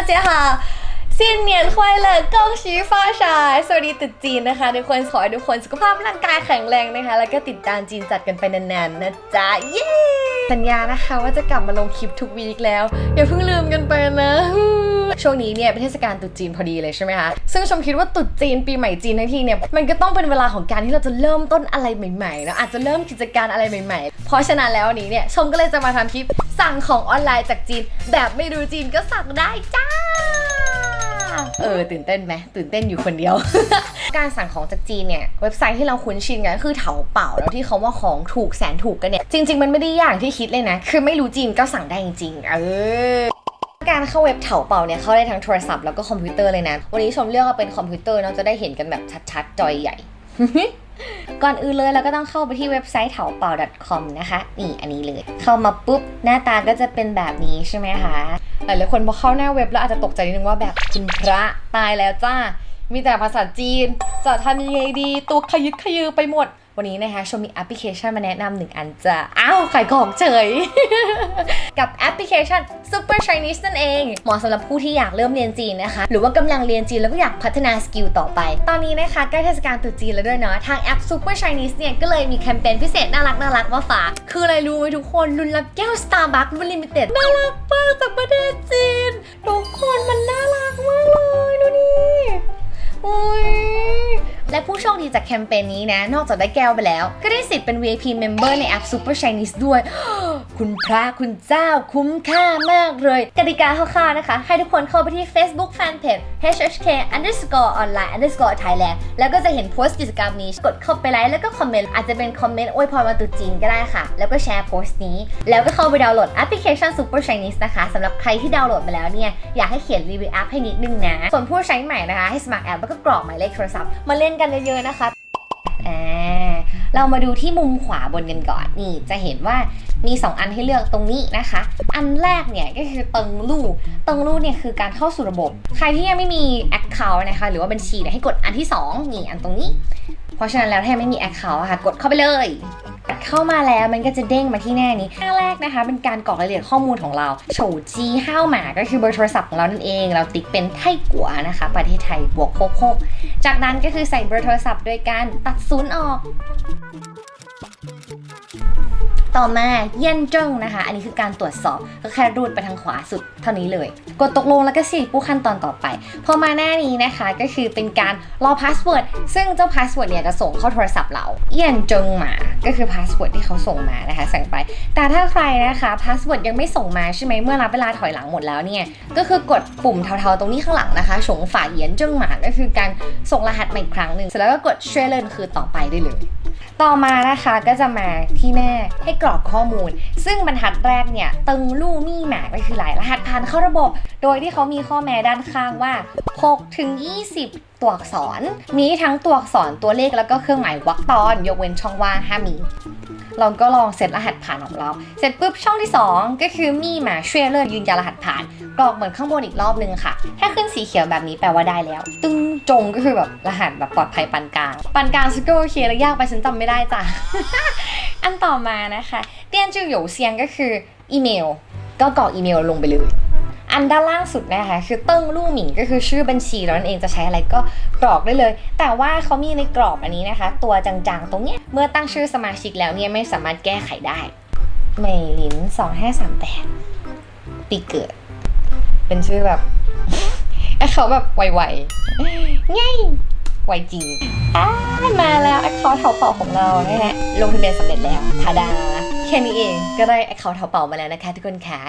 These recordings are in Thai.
大家好。新年快乐恭喜发财สวัสดีตรุษจีนนะคะทุกคนขอให้ทุกคนสุขภาพร่างกายแข็งแรงนะคะ แล้วก็ติดตามจีนจัดกันไปนานๆนะจ๊ะ เย้ สัญญานะคะว่าจะกลับมาลงคลิปทุกวีคแล้ว อย่าเพิ่งลืมกันไปนะ ช่วงนี้เนี่ยเป็นเทศกาลตรุษจีนพอดีเลยใช่ไหมคะ ซึ่งชมคิดว่าตรุษจีนปีใหม่จีนทั้งทีเนี่ย มันก็ต้องเป็นเวลาของการที่เราจะเริ่มต้นอะไรใหม่ๆแล้วอาจจะเริ่มกิจการอะไรใหม่ๆ เพราะฉะนั้นแล้ววันนี้เนี่ยชมก็เลยจะมาทำคลิปสั่งของออนไลน์จากจีน แบบไม่รู้จีนก็สั่งได้จ้า เออตื่นเต้นไหมตื่นเต้นอยู่คนเดียว การสั่งของจากจีนเนี่ยเว็บไซต์ที่เราคุ้นชินกันคือเถาเป่าแล้วที่เขาว่าของถูกแสนถูกกันเนี่ยจริง ๆ มันไม่ได้ยากที่คิดเลยนะ คือไม่รู้จีนก็สั่งได้จริงๆเออการเข้าเว็บเถาเป่าเนี่ยเข้าได้ทั้งโทรศัพท์แล้วก็คอมพิวเตอร์เลยนะ วันนี้ชมเลือกเอาเป็นคอมพิวเตอร์เนาะจะได้เห็นกันแบบชัดๆจอยใหญ่ ก่อนอื่นเลยเราก็ต้องเข้าไปที่เว็บไซต์เถาเป่า .com นะคะ นี่อันนี้เลย เข้ามาปุ๊บ หน้าตาก็จะเป็นแบบนี้ใช่ไหมคะ หลายๆคนพอเข้าหน้าเว็บแล้วอาจจะตกใจนิดนึงว่าแบบคุณพระตายแล้วจ้ามีแต่ภาษาจีน จะทำยังไงดี ตัวขยึกขยือไปหมด วันนี้นะคะชมมีแอปพลิเคชันมาแนะนำหนึ่งอันจะอ้าวขายของเฉย กับแอปพลิเคชัน Super Chinese นั่นเองเหมาะสำหรับผู้ที่อยากเริ่มเรียนจีนนะคะ หรือว่ากำลังเรียนจีนแล้วก็อยากพัฒนาสกิลต่อไป ตอนนี้นะคะใกล้เทศกาลตรุษจีนแล้วด้วยเนาะทางแอป Super Chinese เนี่ยก็เลยมีแคมเปญพิเศษน่ารักน่ารักมาฝากคืออะไรรู้ไหมทุกคนรุ่นรับแก้ว Starbucks รุ่นลิมิเต็ดน่ารักมากจากประเทศจีนทุกคนมันน่ารักมากเลยดูนี่อุ๊ย และผู้โชคดีจากแคมเปญนี้นะ นอกจากได้แก้วไปแล้ว ก็ได้สิทธิ์เป็น VIP Member ในแอป Super Chinese ด้วย คุณพระคุณเจ้าคุ้มค่ามากเลย กติกาคร่าวๆนะคะ ให้ทุกคนเข้าไปที่ Facebook Fanpage HHK underscore online underscore Thailand แล้วก็จะเห็นโพสต์กิจกรรมนี้ กดเข้าไปไลค์แล้วก็คอมเมนต์ อาจจะเป็นคอมเมนต์อวยพรวันตรุษจีนก็ได้ค่ะ แล้วก็แชร์โพสต์นี้ แล้วก็เข้าไปดาวน์โหลดแอปพลิเคชัน Super Chinese นะคะสำหรับใครที่ดาวน์โหลดมาแล้วเนี่ยอยากให้เขียนรีวิวแอปให้นิดนึงนะส่วนผู้ใช้ใหม่นะคะให้สมัครแอปแล้วก็กรอกหมายเลขโทรศัพท์มาเล่นกันเยอะๆนะคะอ่าเรามาดูที่มุมขวาบนกันก่อนนี่จะเห็นว่ามี 2 อันให้เลือกตรงนี้นะคะ อันแรกเนี่ยก็คือเติงลู่เติงลู่เนี่ยคือการเข้าสู่ระบบ ใครที่ยังไม่มี Account นะคะหรือว่าบัญชีเนี่ยให้กดอันที่ 2 นี่อันตรงนี้ เพราะฉะนั้นแล้วถ้ายังไม่มี Account ะค่ะกดเข้าไปเลย เข้ามาแล้วมันก็จะเด้งมาที่หน้านี้ หน้าแรกนะคะ เป็นการกรอกรายละเอียดข้อมูลของเราโฉจีห้าวหมาก็คือเบอร์โทรศัพท์ของเรานั่นเอง เราติ๊กเป็นไทกัวนะคะ ประเทศไทยบวกโคกโคกจากนั้นก็คือใส่เบอร์โทรศัพท์โดยการตัดศูนย์ออก ต่อมาเยี่ยนเจิ้งนะคะ อันนี้คือการตรวจสอบก็แค่รูดไปทางขวาสุดเท่านี้เลย กดตกลงแล้วก็สี่ผู้ขั้นตอนต่อไป พอมาหน้านี้นะคะก็คือเป็นการรอพาสเวิร์ดซึ่งเจ้าพาสเวิร์ดเนี่ยจะส่งเข้าโทรศัพท์เรา เยี่ยนเจิ้งมา ก็คือพาสเวิร์ดที่เขาส่งมานะคะส่งไป แต่ถ้าใครนะคะพาสเวิร์ดยังไม่ส่งมาใช่ไหมเมื่อรับเวลาถอยหลังหมดแล้วเนี่ยก็คือกดปุ่มเทาๆตรงนี้ข้างหลังนะคะฉงฝาเยียนเจิ้งหมาก็คือการส่งรหัสมาอีกครั้งหนึ่งเสร็จแล้วก็กดเชลเลนคือต่อไปได้เลย ต่อมานะคะก็จะมาที่หน้าให้กรอกข้อมูล ซึ่งบรรทัดแรกเนี่ยตึงลู่มี่หมาก็คือหลายรหัสผ่านเข้าระบบ โดยที่เขามีข้อแม้ด้านข้างว่า 6 ถึง 20 ตัวอักษร มีทั้งตัวอักษรตัวเลขแล้วก็เครื่องหมายวรรคตอน ยกเว้นช่องว่างห้ามมี เราก็ลองเซตรหัสผ่านของเรา เสร็จปุ๊บช่องที่ 2 ก็คือมี่หมาช่วยเลิศยืนยันรหัสผ่าน กรอกเหมือนข้างบนอีกรอบนึงค่ะ ถ้าขึ้นสีเขียวแบบนี้แปลว่าได้แล้ว ตึง จงก็คือแบบรหัสแบบปลอดภัยปานกลางปานกลางซึ่งก็โอเคแล้วยากไปฉันจำไม่ได้จ้ะ อันต่อมานะคะเตียนจือหยูเซียงก็คืออีเมล ก็กรอกอีเมลลงไปเลย อันด้านล่างสุดนะคะคือเติ้งลู่หมิงก็คือชื่อบัญชีแล้วนั่นเองจะใช้อะไรก็กรอกได้เลย แต่ว่าเขามีในกรอบอันนี้นะคะ ตัวจางๆตรงเนี้ยเมื่อตั้งชื่อสมาชิกแล้วเนี่ยไม่สามารถแก้ไขได้เมลิน2538ปีเกิด เป็นชื่อแบบ เขาแบบไวๆง่ายไวจริงอ่ามาแล้วแอคเคาท์เถาเป่าของเรานะฮะลงทะเบียนสำเร็จแล้วทาดาแค่นี้เองก็ได้แอคเคาท์เถาเป่ามาแล้วนะคะทุกคนค่ะ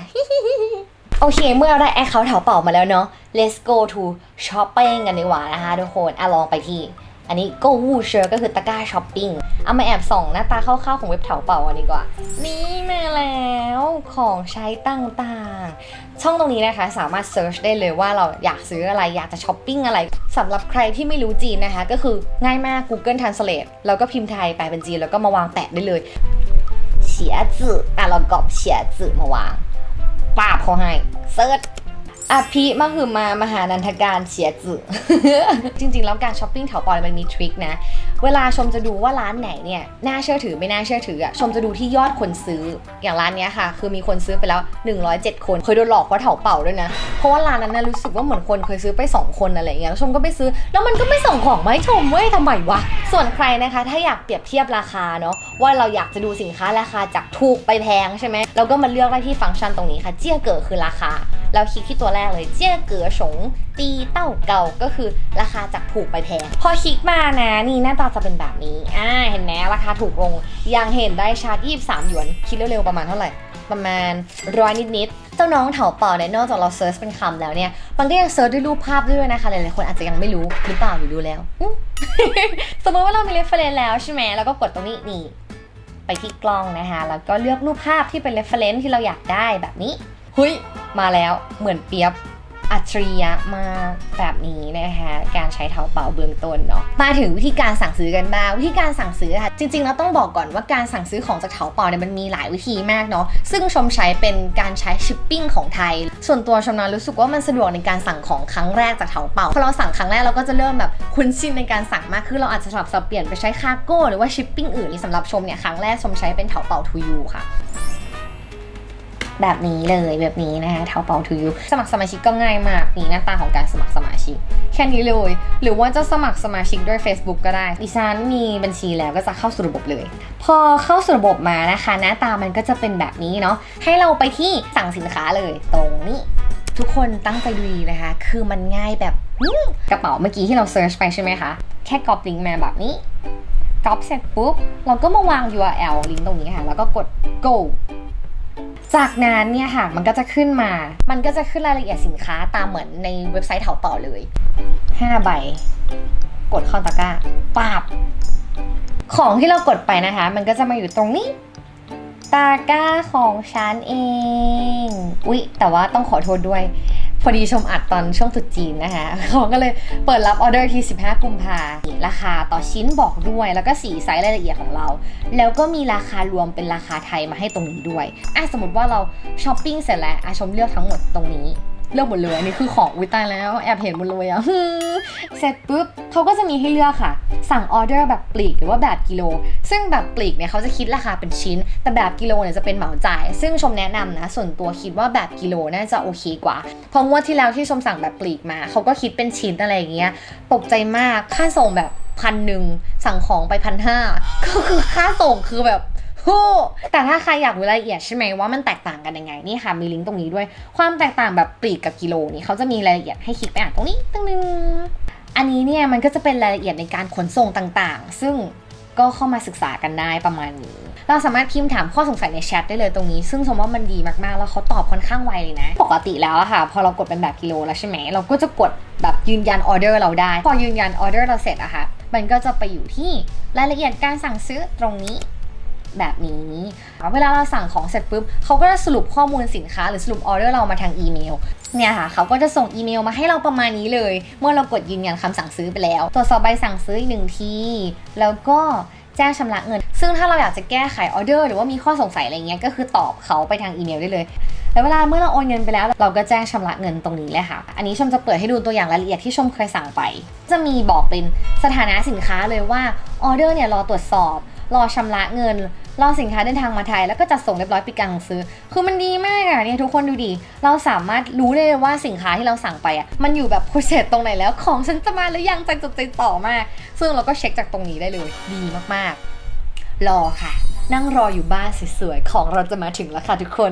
โอเค เมื่อเราได้แอคเคาท์เถาเป่ามาแล้วเนาะ let's go to shopping กันดีกว่านะคะทุกคนอะลองไปที่ อันนี้ก็วูเชอร์ก็คือตะกร้าช้อปปิ้ง เอามาแอบส่องหน้าตาคร่าวๆของเว็บเถาเป่ากันดีกว่า นี่มาแล้วของใช้ต่างๆ ช่องตรงนี้นะคะสามารถเซิร์ชได้เลยว่าเราอยากซื้ออะไรอยากจะช้อปปิ้งอะไรสำหรับใครที่ไม่รู้จีนนะคะ ก็คือง่ายมาก Google Translate แล้วก็พิมพ์ไทยแปลเป็นจีนแล้วก็มาวางแปะได้เลยเฉียจื่ออะเรากรอบเฉียจื่อมาวางป้าบเขาให้เซิร์ช อภิมหึมามหานันทการเฉียจือ จริงๆ แล้วการช้อปปิ้งแถวปอยมันมีทริคนะ เวลาชมจะดูว่าร้านไหนเนี่ยน่าเชื่อถือไม่น่าเชื่อถืออะชมจะดูที่ยอดคนซื้อ อย่างร้านเนี้ยค่ะ คือมีคนซื้อไปแล้ว 107 คนเคยโดนหลอกเพราะเถาเป่าด้วยนะ เพราะว่าร้านนั้นน่ะรู้สึกว่าเหมือนคนเคยซื้อไป 2 คนอะไรอย่างเงี้ยแล้วชมก็ไปซื้อ แล้วมันก็ไม่ส่งของมาให้ชมเว้ยทำไมวะส่วนใครนะคะ ถ้าอยากเปรียบเทียบราคาเนาะว่าเราอยากจะดูสินค้าราคาจากถูกไปแพงใช่ไหมเราก็มาเลือกได้ที่ฟังก์ชันตรงนี้ค่ะ เจี้ยเก๋อคือราคา เราคลิกที่ตัวแรกเลยเจี้ยเก๋อฉงตีเต้าเก่าก็คือราคาจากถูกไปแพงพอคลิกมานะ นี่หน้าตาจะเป็นแบบนี้อ่าเห็นไหมราคาถูกลงยังเห็นได้ชาร์จ23หยวนคิดเร็วๆประมาณเท่าไหร่ประมาณร้อยนิดๆ เจ้าน้องเถาเป่าเนี่ยนอกจากเราเซิร์ชเป็นคำแล้วเนี่ยมันก็ยังเซิร์ชด้วยรูปภาพด้วยนะคะ หลายๆคนอาจจะยังไม่รู้หรือเปล่าหรือรู้แล้ว สมมติว่าเรามีเรฟเฟรนแล้วใช่ไหมแล้วก็กดตรงนี้นี่ ไปที่กล้องนะคะ แล้วก็เลือกรูปภาพที่เป็น reference ที่เราอยากได้แบบนี้ เฮ้ยมาแล้วเหมือนเปียบอัจฉริยะมากแบบนี้นะคะการใช้เท้าเป่าเบื้องต้นเนาะมาถึงวิธีการสั่งซื้อกันบ้างวิธีการสั่งซื้อค่ะจริงๆแล้วต้องบอกก่อนว่าการสั่งซื้อของจากเถาเป่าเนี่ยมันมีหลายวิธีมากเนาะซึ่งชมใช้เป็นการใช้ชิปปิ้งของไทย ส่วนตัวชมนะรู้สึกว่ามันสะดวกในการสั่งของครั้งแรกจากเถาเป่าพอเราสั่งครั้งแรกเราก็จะเริ่มแบบคุ้นชินในการสั่งมากขึ้นเราอาจจะสลับสับเปลี่ยนไปใช้คาร์โก้หรือว่าชิปปิ้งอื่นสำหรับชมเนี่ยครั้งแรกชมใช้เป็นเถาเป่าทูยูค่ะ แบบนี้เลยแบบนี้นะคะเทาเปาทูยูสมัครสมาชิกก็ง่ายมากนี่หน้าตาของการสมัครสมาชิก แค่นี้เลย หรือว่าจะสมัครสมาชิกด้วย Facebook ก็ได้ ดิฉันมีบัญชีแล้วก็จะเข้าสู่ระบบเลย พอเข้าสู่ระบบมานะคะ หน้าตามันก็จะเป็นแบบนี้เนาะให้เราไปที่สั่งสินค้าเลยตรงนี้ทุกคนตั้งใจดูดีนะคะ คือมันง่ายแบบกระเป๋าเมื่อกี้ที่เราเซิร์ชไปใช่ไหมคะ แค่ก๊อปลิงก์มาแบบนี้ก๊อปเสร็จปุ๊บ เราก็มาวาง URL ลิงก์ตรงนี้ค่ะ แล้วก็กด go จากนั้นเนี่ยค่ะมันก็จะขึ้นมา มันก็จะขึ้นรายละเอียดสินค้าตามเหมือนในเว็บไซต์เถาเป่าเลย 5 ใบ กดเข้าตะกร้าปาบ ของที่เรากดไปนะคะ มันก็จะมาอยู่ตรงนี้ตะกร้าของฉันเอง อุ๊ย แต่ว่าต้องขอโทษด้วย พอดีชมอัดตอนช่วงตุดจีนนะคะเขาก็เลยเปิดรับออเดอร์ที่ 15 กุมภาราคาต่อชิ้นบอกด้วย แล้วก็สีไซส์รายละเอียดของเรา แล้วก็มีราคารวมเป็นราคาไทยมาให้ตรงนี้ด้วยอะสมมติว่าเราช้อปปิ้งเสร็จแล้วอะชมเลือกทั้งหมดตรงนี้ เลือกหมดเลยอันนี้คือของวิตายแล้วแอบเห็นหมดเลยอะเสร็จปุ๊บเขาก็จะมีให้เลือกค่ะ สั่งออเดอร์แบบปลีกหรือว่าแบบกิโล ซึ่งแบบปลีกเนี่ยเขาจะคิดราคาเป็นชิ้น แต่แบบกิโลเนี่ยจะเป็นเหมาจ่าย ซึ่งชมแนะนำนะ ส่วนตัวคิดว่าแบบกิโลน่าจะโอเคกว่า เพราะงวดที่แล้วที่ชมสั่งแบบปลีกมาเขาก็คิดเป็นชิ้นอะไรอย่างเงี้ยตกใจมากค่าส่งแบบพันหนึ่งสั่งของไปพันห้าก็คือค่าส่งคือแบบ โอ้แต่ถ้าใครอยากรู้รายละเอียดใช่ไหมว่ามันแตกต่างกันยังไงนี่ค่ะ มีลิงก์ตรงนี้ด้วย ความแตกต่างแบบปลีกกับกิโลนี่เขาจะมีรายละเอียดให้คลิกไปอ่านตรงนี้ตึ้งนึงอันนี้เนี่ยมันก็จะเป็นรายละเอียดในการขนส่งต่างๆ ซึ่งก็เข้ามาศึกษากันได้ประมาณนี้ เราสามารถพิมพ์ถามข้อสงสัยในแชทได้เลยตรงนี้ ซึ่งชมมติว่ามันดีมากๆ แล้วเขาตอบค่อนข้างไวเลยนะ ปกติแล้วอะค่ะ พอเรากดเป็นแบบกิโลแล้วใช่ไหม เราก็จะกดแบบยืนยันออเดอร์เราได้ พอยืนยันออเดอร์เราเสร็จอะค่ะ มันก็จะไปอยู่ที่รายละเอียดการสั่งซื้อตรงนี้ แบบนี้ เวลาเราสั่งของเสร็จปุ๊บเขาก็จะสรุปข้อมูลสินค้า หรือสรุปออเดอร์เรามาทางอีเมลเนี่ยค่ะเขาก็จะส่งอีเมลมาให้เราประมาณนี้เลย เมื่อเรากดยืนยันคำสั่งซื้อไปแล้ว ตรวจสอบใบสั่งซื้ออีกหนึ่งที แล้วก็แจ้งชำระเงิน ซึ่งถ้าเราอยากจะแก้ไขออเดอร์หรือว่ามีข้อสงสัยอะไรเงี้ยก็คือตอบเขาไปทางอีเมลได้เลยแล้วเวลาเมื่อเราโอนเงินไปแล้ว เราก็แจ้งชำระเงินตรงนี้เลยค่ะ อันนี้ชมจะเปิดให้ดูตัวอย่างรายละเอียดที่ชมเคยสั่งไป จะมีบอกเป็นสถานะสินค้าเลยว่าออเดอร์เนี่ยรอตรวจสอบ รอชำระเงิน รอสินค้าเดินทางมาไทย แล้วก็จัดส่งเรียบร้อยปิดการซื้อ คือมันดีมากอะเนี่ยทุกคนดูดิเราสามารถรู้ได้เลยว่าสินค้าที่เราสั่งไปอะมันอยู่แบบโปรเซสตรงไหนแล้ว ของฉันจะมาหรือยังใจจดใจต่อมาก ซึ่งเราก็เช็คจากตรงนี้ได้เลย ดีมากๆ รอค่ะ นั่งรออยู่บ้านสวยๆของเราจะมาถึงแล้วค่ะทุกคน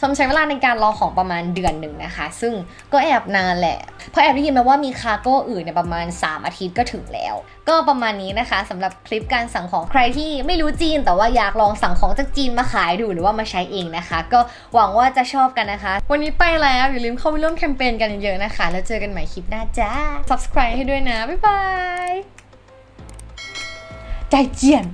ชมใช้เวลาในการรอของประมาณเดือนหนึ่งนะคะ ซึ่งก็แอบนานแหละ เพราะแอบได้ยินมาว่ามีคาร์โก้อื่นเนี่ยประมาณ 3 อาทิตย์ก็ถึงแล้ว ก็ประมาณนี้นะคะสำหรับคลิปการสั่งของใครที่ไม่รู้จีน แต่ว่าอยากลองสั่งของจากจีนมาขายดูหรือว่ามาใช้เองนะคะ ก็หวังว่าจะชอบกันนะคะ วันนี้ไปแล้วอย่าลืมเข้าไปร่วมแคมเปญกันเยอะๆนะคะ แล้วเจอกันใหม่คลิปหน้าจ้า subscribe ให้ด้วยนะบ๊ายบายใจเจียน